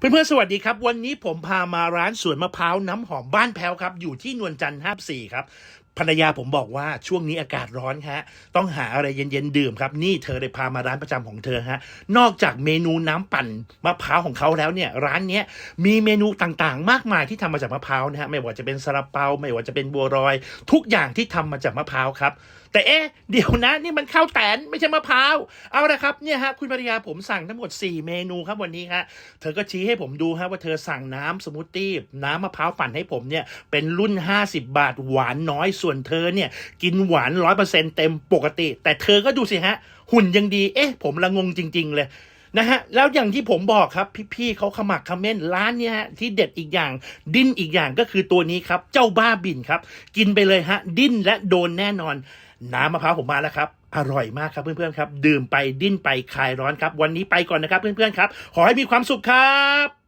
เพื่อนๆ สวัสดีครับ วันนี้ผมพามาร้านสวนมะพร้าวน้ำหอมบ้านแพ้วครับ อยู่ที่นวลจันทร์ห้าสี่ครับภรรยาผมบอกว่าช่วงนี้อากาศร้อนฮะ ต้องหาอะไรเย็นๆดื่มครับ นี่เธอเลยพามาร้านประจำของเธอฮะ นอกจากเมนูน้ำปั่นมะพร้าวของเขาแล้วเนี่ย ร้านเนี้ยมีเมนูต่างๆ มากมายที่ทำมาจากมะพร้าวนะฮะ ไม่ว่าจะเป็นซาลาเปา ไม่ว่าจะเป็นบัวรอย ทุกอย่างที่ทำมาจากมะพร้าวครับ แต่เอ๊ะเดี๋ยวนะนี่มันข้าวแตนไม่ใช่มะพร้าว เอาละครับเนี่ยฮะคุณภรรยาผมสั่งทั้งหมด 4 เมนูครับวันนี้ฮะ เธอก็ชี้ให้ผมดูฮะว่าเธอสั่งน้ำสมูทตี้น้ำมะพร้าวปั่นให้ผมเนี่ยเป็นรุ่น 50 บาทหวานน้อยส่วนเธอเนี่ยกินหวาน100%เปอร์เซ็นเต็มปกติ แต่เธอก็ดูสิฮะ หุ่นยังดี เอ๊ะ ผมละงงจริง ๆ เลยนะฮะแล้วอย่างที่ผมบอกครับ พี่ๆเขาขมักเขม้นร้านเนี้ยฮะที่เด็ดอีกอย่าง ดิ้นอีกอย่างก็คือตัวนี้ครับ เจ้าบ้าบินครับ กินไปเลยฮะ ดิ้นและโดนแน่นอน น้ำมะพร้าวผมมาแล้วครับ อร่อยมากครับเพื่อนๆครับ ดื่มไปดิ้นไปคลายร้อนครับ วันนี้ไปก่อนนะครับเพื่อนๆครับ ขอให้มีความสุขครับ